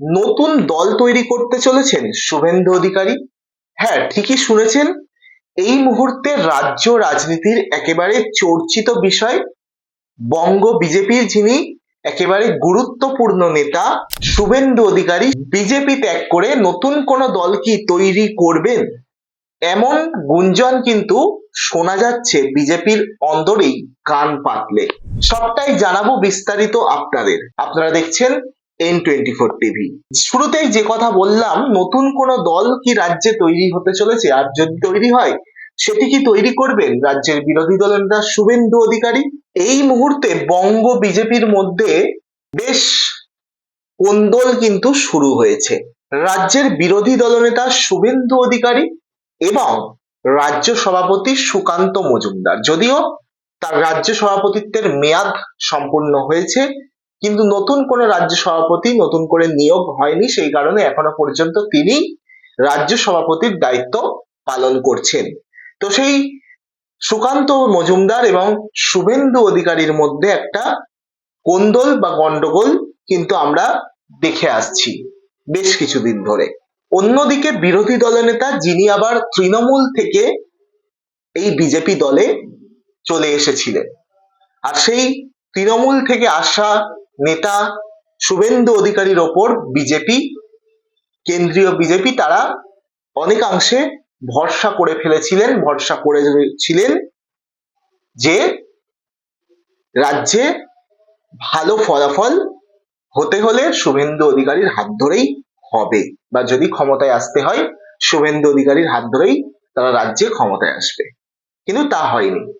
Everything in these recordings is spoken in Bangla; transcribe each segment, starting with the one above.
নতুন দল তৈরি করতে চলেছেন শুভেন্দু অধিকারী। হ্যাঁ ঠিকই শুনেছেন, এই মুহূর্তে রাজ্য রাজনীতির একেবারে চর্চিত বিষয় বঙ্গ বিজেপির যিনি একেবারে গুরুত্বপূর্ণ নেতা শুভেন্দু অধিকারী, বিজেপি ত্যাগ করে নতুন কোন দল কি তৈরি করবেন? এমন গুঞ্জন কিন্তু শোনা যাচ্ছে বিজেপির অন্দরেই কান পাতলে। সবটাই জানাব বিস্তারিত আপনাদের। আপনারা দেখছেন এন টোয়েন্টি ফোর টিভি শুরুতেই যে কথা বললাম, নতুন কোন দল কি রাজ্যে তৈরি হতে চলেছে? আর যদি তৈরি হয়, সেটি কি তৈরি করবেন? রাজ্যের বিরোধী দলের নেতা শুভেন্দু অধিকারী? এই মুহূর্তে বঙ্গ বিজেপির মধ্যে বেশ কোন্দল কিন্তু শুরু হয়েছে। রাজ্যের বিরোধী দলনেতা শুভেন্দু অধিকারী এবং রাজ্য সভাপতি সুকান্ত মজুমদার। যদিও তার রাজ্য সভাপতিত্বের মেয়াদ সম্পূর্ণ হয়েছে কিন্তু নতুন কোন রাজ্য সভাপতি নতুন করে নিয়োগ হয়নি, সেই কারণে এখনও পর্যন্ত তিনি রাজ্য সভাপতির দায়িত্ব পালন করছেন। তো সেই সুকান্ত মজুমদার এবং শুভেন্দু অধিকারীর মধ্যে একটা কোন্দল বা গন্ডগোল কিন্তু আমরা দেখে আসছি বেশ কিছুদিন ধরে। অন্যদিকে বিরোধী দলনেতা যিনি আবার তৃণমূল থেকে এই বিজেপি দলে চলে এসেছিলেন। আর সেই তৃণমূল থেকে আসা নেতা শুভেন্দু অধিকারীর ওপর বিজেপি, কেন্দ্রীয় বিজেপি তারা অনেকাংশে ভরসা করে ফেলেছিলেন, ভরসা করেছিলেন যে রাজ্যে ভালো ফলাফল হতে হলে শুভেন্দু অধিকারীর হাত ধরেই হবে বা যদি ক্ষমতায় আসতে হয়, শুভেন্দু অধিকারীর হাত ধরেই তারা রাজ্যে ক্ষমতায় আসবে। কিন্তু তা হয়নি।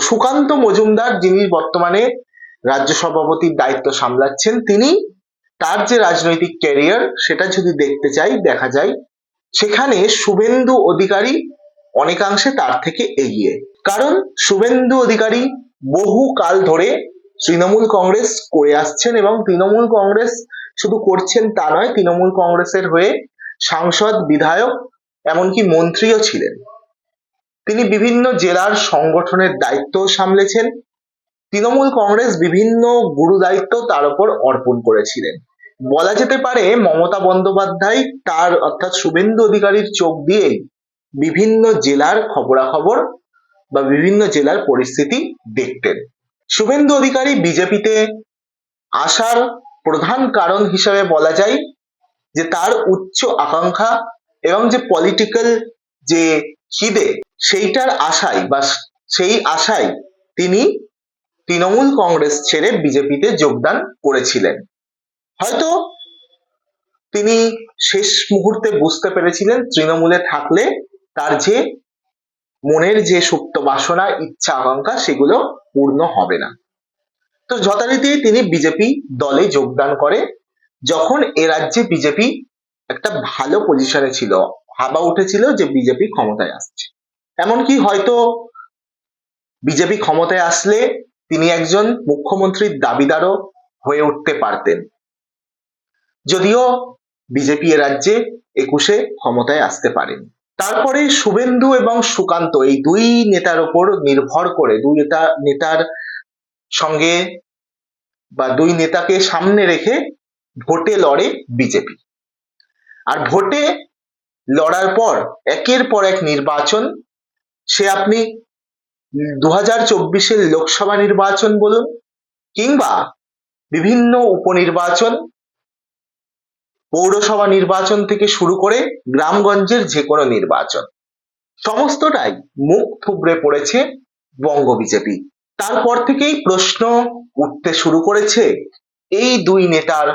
সুকান্ত মজুমদার যিনি বর্তমানে রাজ্য সভাপতির দায়িত্ব সামলাচ্ছেন তিনি। তার যে রাজনৈতিক ক্যারিয়ার সেটা যদি দেখতে চাই, দেখা যায়, সেখানে শুভেন্দু অধিকারী অনেকাংশে তার থেকে এগিয়ে। কারণ শুভেন্দু অধিকারী বহু কাল ধরে তৃণমূল কংগ্রেস করে আসছেন এবং তৃণমূল কংগ্রেস শুধু করছেন তা নয়, তৃণমূল কংগ্রেসের হয়ে সাংসদ, বিধায়ক, এমনকি মন্ত্রীও ছিলেন। তিনি বিভিন্ন জেলার সংগঠনের দায়িত্ব সামলেছেন। তৃণমূল কংগ্রেস বিভিন্ন গুরু দায়িত্ব তার উপর অর্পণ করেছিলেন। বলা যেতে পারে, মমতা বন্দ্যোপাধ্যায় তার অর্থাৎ শুভেন্দু অধিকারীর চোখ দিয়েই বিভিন্ন জেলার খবরাখবর বা বিভিন্ন জেলার পরিস্থিতি দেখতেন। শুভেন্দু অধিকারী বিজেপিতে আসার প্রধান কারণ হিসেবে বলা যায় যে তার উচ্চ আকাঙ্ক্ষা এবং যে পলিটিক্যাল যে খিদে, সেইটার আশায় বা সেই আশায় তিনি তৃণমূল কংগ্রেস ছেড়ে বিজেপিতে যোগদান করেছিলেন। হয়তো তিনি শেষ মুহূর্তে বুঝতে পেরেছিলেন তৃণমূলে থাকলে তার যে মনের যে সুপ্ত বাসনা, ইচ্ছা, আকাঙ্ক্ষা, সেগুলো পূর্ণ হবে না। তো যথারীতি তিনি বিজেপি দলে যোগদান করে। যখন এ রাজ্যে বিজেপি একটা ভালো পজিশনে ছিল হাবা উঠেছিল যে বিজেপি ক্ষমতায় আসছে। এমনকি হয়তো বিজেপি ক্ষমতায় আসলে তিনি একজন মুখ্যমন্ত্রীর দাবিদারও হয়ে উঠতে পারতেন। যদিও বিজেপি এ রাজ্যে একুশে ক্ষমতায় আসতে পারেনি। তারপরে শুভেন্দু এবং সুকান্ত এই দুই নেতার ওপর নির্ভর করে, দুই নেতা, নেতার সঙ্গে বা দুই নেতাকে সামনে রেখে ভোটে লড়ে বিজেপি। আর ভোটে লড়ার পর একের পর এক নির্বাচন সে আপনি দু লোকসভা নির্বাচন বলুন কিংবা বিভিন্ন উপনির্বাচন, পৌরসভা নির্বাচন থেকে শুরু করে গ্রামগঞ্জের যে কোনো নির্বাচন। সমস্তটাই মুখ থুবড়ে পড়েছে বঙ্গ বিজেপি। তারপর থেকেই প্রশ্ন উঠতে শুরু করেছে এই দুই নেতার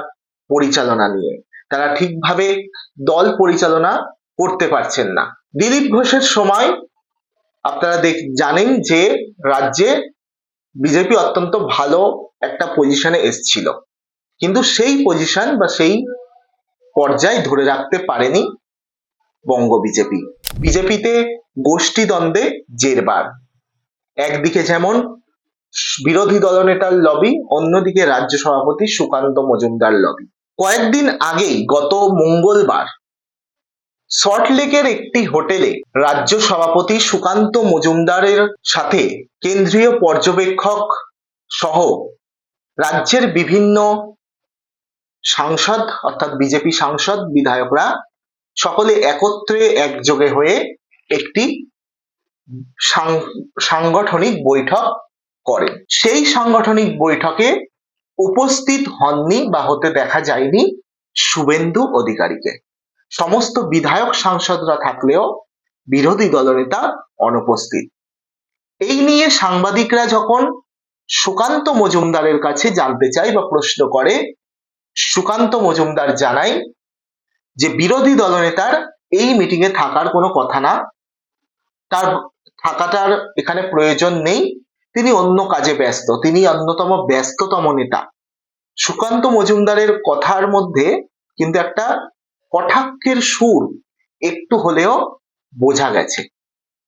পরিচালনা নিয়ে। তারা ঠিকভাবে দল পরিচালনা করতে পারছেন না। দিলীপ ঘোষের সময় আপনারা দেখ, জানেন যে রাজ্যে বিজেপি অত্যন্ত ভালো একটা পজিশনে এসছিল। কিন্তু সেই পজিশন বা সেই পর্যায় ধরে রাখতে পারেনি বঙ্গ বিজেপি। বিজেপিতে গোষ্ঠী দ্বন্দ্বে জেরবার। একদিকে যেমন বিরোধী দলনেতার লবি অন্যদিকে রাজ্য সভাপতি সুকান্ত মজুমদার লবি কয়েকদিন আগেই গত মঙ্গলবার সল্টলেকের একটি হোটেলে রাজ্য সভাপতি সুকান্ত মজুমদারের সাথে কেন্দ্রীয় পর্যবেক্ষক সহ রাজ্যের বিভিন্ন সাংসদ, অর্থাৎ বিজেপি সাংসদ, বিধায়করা সকলে একত্রে একযোগে হয়ে একটি সাংগঠনিক বৈঠক করেন। সেই সাংগঠনিক বৈঠকে উপস্থিত হননি বা হতে দেখা যায়নি শুভেন্দু অধিকারীকে। সমস্ত বিধায়ক সাংসদরা থাকলেও বিরোধী দলনেতা অনুপস্থিত। এই নিয়ে সাংবাদিকরা যখন সুকান্ত মজুমদারের কাছে জানতে চায় বা প্রশ্ন করে, সুকান্ত মজুমদার জানায় যে বিরোধী দলনেতার এই মিটিং এ থাকার কোনো কথা না, তার থাকাটার এখানে প্রয়োজন নেই, তিনি অন্য কাজে ব্যস্ত, তিনি অন্যতম ব্যস্ততম নেতা। সুকান্ত মজুমদারের কথার মধ্যে কিন্তু একটা কটাক্ষের সুর একটু হলেও বোঝা গেছে।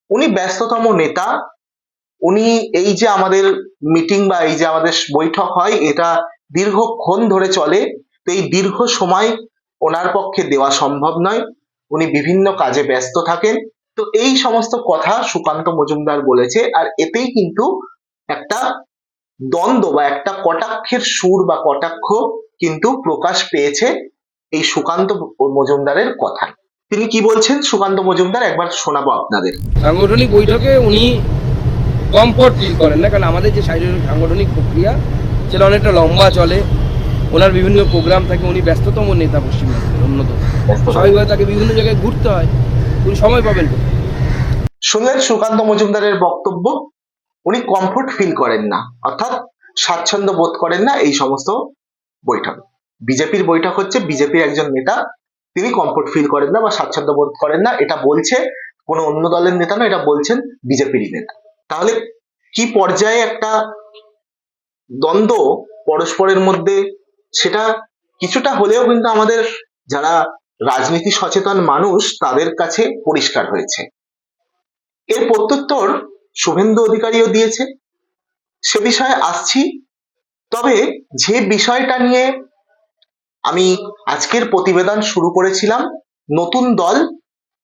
উনি ব্যস্ততম নেতা। উনি এই যে আমাদের মিটিং বা এই যে আমাদের বৈঠক হয়, এটা দীর্ঘক্ষণ ধরে চলে। তো এই দীর্ঘ সময় ওনার পক্ষে দেওয়া সম্ভব নয়। উনি বিভিন্ন কাজে ব্যস্ত থাকেন। তো এই সমস্ত কথা সুকান্ত মজুমদার বলেছে। আর এতেই কিন্তু একটা দ্বন্দ্ব বা একটা কটাক্ষের সুর বা কটাক্ষ কিন্তু প্রকাশ পেয়েছে। এই সুকান্ত মজুমদারের কথায় তিনি কি বলছেন? সুকান্ত মজুমদার একবার শোনাবো আপনাদের। সাংগঠনিক বৈঠকে উনি কমফর্ট ফিল করেন না কারণ আমাদের যে শারীরিক সাংগঠনিক প্রক্রিয়া সেটা অনেকটা লম্বা চলে। ওনার বিভিন্ন প্রোগ্রাম থাকে উনি ব্যস্ততম নেতা পশ্চিমবঙ্গের অন্যতম। স্বাভাবিকভাবে তাকে বিভিন্ন জায়গায় ঘুরতে হয়। উনি সময় পাবেন? শুনলেন সুকান্ত মজুমদারের বক্তব্য? উনি কমফোর্ট ফিল করেন না অর্থাৎ স্বাচ্ছন্দ্য বোধ করেন না এই সমস্ত বৈঠক। বিজেপির বৈঠক হচ্ছে, বিজেপির একজন নেতা, তিনি কমফোর্ট ফিল করেন না বা স্বাচ্ছন্দ্য বোধ করেন না, এটা বলছে কোনো অন্য দলের নেতা না, এটা বলছেন বিজেপির নেতা। তাহলে কি পর্যায়ে একটা দ্বন্দ্ব পরস্পরের মধ্যে, সেটা কিছুটা হলেও কিন্তু আমাদের যারা রাজনীতি সচেতন মানুষ, তাদের কাছে পরিষ্কার হয়েছে। এর প্রত্যুত্তর শুভেন্দু অধিকারীও দিয়েছে। সে বিষয়ে আসছি। তবে যে বিষয়টা নিয়ে আমি আজকের প্রতিবেদন শুরু করেছিলাম। নতুন দল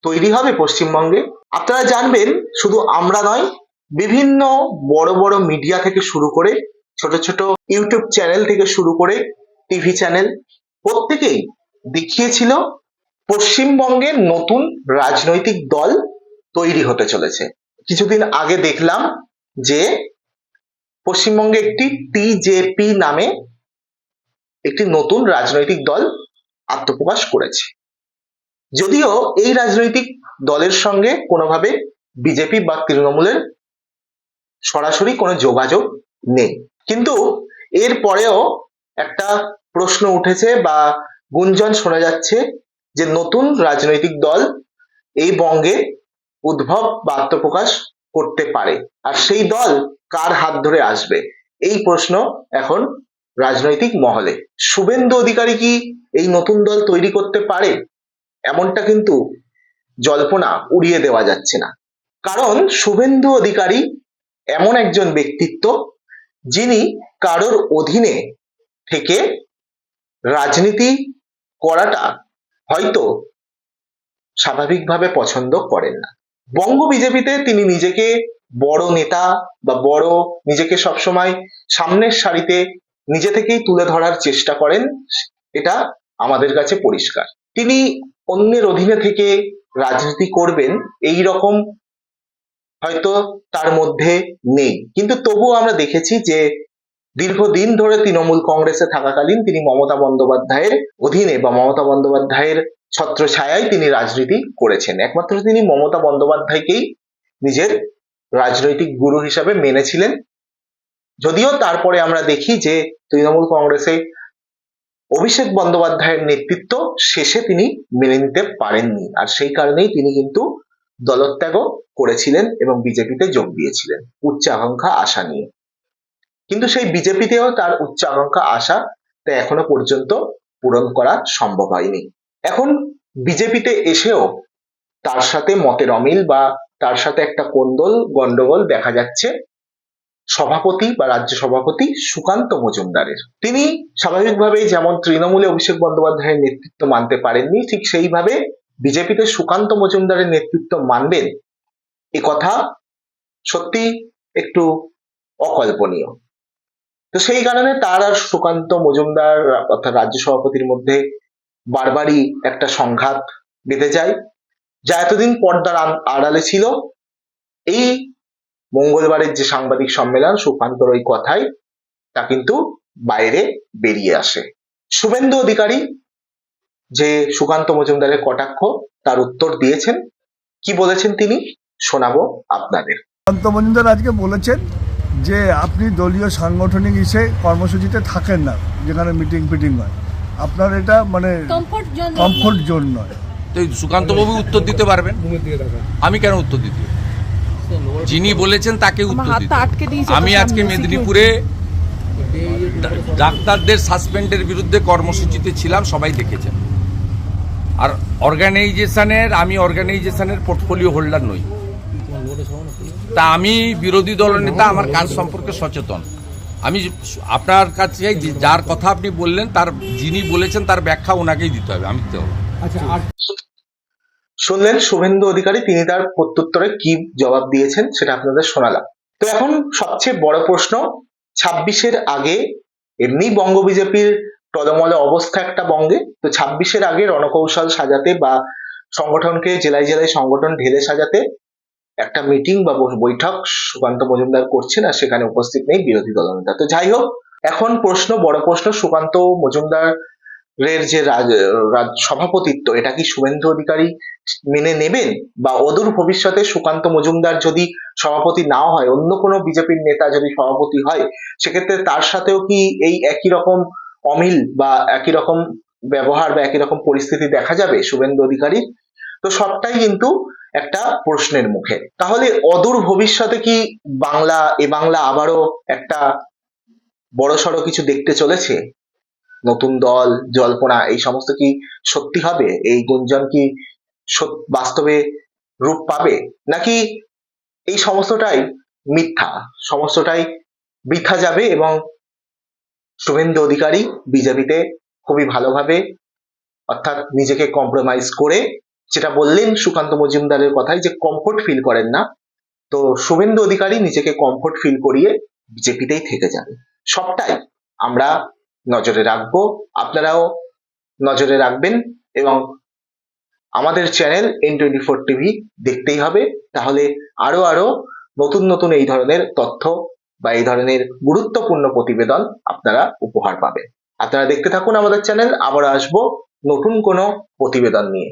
তৈরি হবে পশ্চিমবঙ্গে। আপনারা জানবেন, শুধু আমরা নয়, বিভিন্ন বড় বড় মিডিয়া থেকে শুরু করে, ছোট ছোট ইউটিউব চ্যানেল থেকে শুরু করে টিভি চ্যানেল প্রত্যেকেই দেখিয়েছিল পশ্চিমবঙ্গের নতুন রাজনৈতিক দল তৈরি হতে চলেছে। কিছুদিন আগে দেখলাম যে পশ্চিমবঙ্গে একটি টিজেপি নামে একটি নতুন রাজনৈতিক দল আত্মপ্রকাশ করেছে। যদিও এই রাজনৈতিক দলের সঙ্গে কোনোভাবে বিজেপি বা তৃণমূলের সরাসরি কোনো যোগাযোগ নেই। কিন্তু এর পরেও একটা প্রশ্ন উঠেছে বা গুঞ্জন শোনা যাচ্ছে যে নতুন রাজনৈতিক দল এই বঙ্গে উদ্ভব বা আত্মপ্রকাশ করতে পারে। আর সেই দল কার হাত ধরে আসবে? এই প্রশ্ন এখন রাজনৈতিক মহলে। শুভেন্দু অধিকারী কি এই নতুন দল তৈরি করতে পারে? এমনটা কিন্তু জল্পনা উড়িয়ে দেওয়া যাচ্ছে না। কারণ শুভেন্দু অধিকারী এমন একজন ব্যক্তিত্ব যিনি কারোর অধীনে থেকে রাজনীতি করাটা হয়তো স্বাভাবিকভাবে পছন্দ করেন না। বঙ্গ বিজেপিতে তিনি নিজেকে বড় নেতা বা বড় নিজেকে সবসময় সামনের সারিতে নিজে থেকেই তুলে ধরার চেষ্টা করেন, এটা আমাদের কাছে পরিষ্কার। তিনি অন্যের অধীনে থেকে রাজনীতি করবেন, এই রকম হয়তো তার মধ্যে নেই। কিন্তু তবুও আমরা দেখেছি যে, দীর্ঘদিন ধরে তৃণমূল কংগ্রেসে থাকাকালীন তিনি মমতা বন্দ্যোপাধ্যায়ের অধীনে বা মমতা বন্দ্যোপাধ্যায়ের ছত্রছায়ায় তিনি রাজনীতি করেছেন। একমাত্র তিনি মমতা বন্দ্যোপাধ্যায়কেই নিজের রাজনৈতিক গুরু হিসাবে মেনেছিলেন। যদিও তারপরে আমরা দেখি যে তৃণমূল কংগ্রেসে অভিষেক বন্দ্যোপাধ্যায়ের নেতৃত্ব শেষে তিনি মেনে নিতে পারেননি। আর সেই কারণেই তিনি কিন্তু দলত্যাগও করেছিলেন এবং বিজেপিতে যোগ দিয়েছিলেন উচ্চ আকাঙ্ক্ষা আশা নিয়ে। কিন্তু সেই বিজেপিতেও তার উচ্চ আকাঙ্ক্ষা আশা তা এখনও পর্যন্ত পূরণ করা সম্ভব হয়নি। এখন বিজেপিতে এসেও তার সাথে মতের অমিল বা তার সাথে একটা কোন্দল, গন্ডগোল দেখা যাচ্ছে। সভাপতি বা রাজ্য সভাপতি সুকান্ত মজুমদারের। তিনি স্বাভাবিকভাবেই যেমন তৃণমূলে অভিষেক বন্দ্যোপাধ্যায়ের নেতৃত্ব মানতে পারেননি, ঠিক সেইভাবে বিজেপিতে সুকান্ত মজুমদারের নেতৃত্ব মানবেন এ কথা সত্যি একটু অকল্পনীয়। তো সেই কারণে তার আর সুকান্ত মজুমদার অর্থাৎ রাজ্য সভাপতির মধ্যে বারবারই একটা সংঘাত বেঁধে যায়, যা এতদিন পর্দার আড়- আড়ালে ছিল। এই মঙ্গলবারের যে সাংবাদিক সম্মেলন সুকান্তর ওই কথাই তা কিন্তু বাইরে বেরিয়ে আসে। শুভেন্দু অধিকারী যে সুকান্ত মজুমদারের কটাক্ষ তার উত্তর দিয়েছেন। কি বলেছেন তিনি? শোনাবো আপনাদের। সুকান্ত মজুমদার আজকে বলেছেন যে আপনি দলীয় সাংগঠনিক ইসে কর্মসূচিতে থাকেন না যেখানে মিটিং ফিটিং হয়। আপনার এটা মানে কমফোর্ট জোন কমফোর্ট জোন নয়। তো সুকান্ত বাবু উত্তর দিতে পারবেন? আমি কেন উত্তর দিতে? যিনি বলেছেন তাকে আমি আজকে মেদিনীপুরে ডাক্তারদের সাসপেন্ডের বিরুদ্ধে কর্মসূচিতে ছিলাম সবাই দেখেছেন। আর অর্গানাইজেশনের আমি অর্গানাইজেশনের পোর্টফোলিও হোল্ডার নই। তা আমি বিরোধী দলনেতা আমার কাজ সম্পর্কে সচেতন। আমি আপনার কাছে যার কথা আপনি বললেন তার যিনি বলেছেন তার ব্যাখ্যা ওনাকেই দিতে হবে আমি দিতে হবে। না। শুনলেন শুভেন্দু অধিকারী, তিনি তার প্রত্যুত্তরে কি জবাব দিয়েছেন সেটা আপনাদের শোনালাম। তো এখন সবচেয়ে বড় প্রশ্ন, ছাব্বিশের আগে এমনি বঙ্গ বিজেপির টলমল অবস্থা একটা বঙ্গে, তো ছাব্বিশের আগে রণকৌশল সাজাতে বা সংগঠনকে জেলায় জেলায় সংগঠন ঢেলে সাজাতে একটা মিটিং বা বৈঠক সুকান্ত মজুমদার করছেন আর সেখানে উপস্থিত নেই বিরোধী দলনেতা। তো যাই হোক, এখন প্রশ্ন, বড় প্রশ্ন, সুকান্ত মজুমদার এর যে সভাপতিত্ব, এটা কি শুভেন্দু অধিকারী মেনে নেবেন? বা অদূর ভবিষ্যতে সুকান্ত মজুমদার যদি সভাপতি নাও হয়, অন্য কোনো বিজেপির নেতা যদি সভাপতি হয়, সেক্ষেত্রে তার সাথেও কি এই একই রকম অমিল বা একই রকম ব্যবহার বা একই রকম পরিস্থিতি দেখা যাবে শুভেন্দু অধিকারী তো সবটাই কিন্তু একটা প্রশ্নের মুখে। তাহলে অদূর ভবিষ্যতে কি বাংলা, এ বাংলা আবারও একটা বড়সড় কিছু দেখতে চলেছে? নতুন দল, জল্পনা, এই সমস্ত কি সত্যি হবে? এই গুঞ্জন কি বাস্তবে রূপ পাবে? নাকি এই সমস্তটাই মিথ্যা? সমস্তটাই বৃথা যাবে এবং শুভেন্দু অধিকারী বিজেপিতে খুবই ভালোভাবে অর্থাৎ নিজেকে কম্প্রোমাইজ করে যেটা বললেন সুকান্ত মজুমদারের কথাই যে কমফোর্ট ফিল করেন না, তো শুভেন্দু অধিকারী নিজেকে কমফোর্ট ফিল করিয়ে বিজেপিতেই থেকে যাবে সবটাই আমরা নজরে রাখব। আপনারাও নজরে রাখবেন এবং আমাদের channel N twenty four TV দেখতেই হবে। তাহলে আরও আরও নতুন নতুন এই ধরনের তথ্য বা এই ধরনের গুরুত্বপূর্ণ প্রতিবেদন আপনারা উপহার পাবেন। আপনারা দেখতে থাকুন আমাদের চ্যানেল। আবার আসব নতুন কোনো প্রতিবেদন নিয়ে।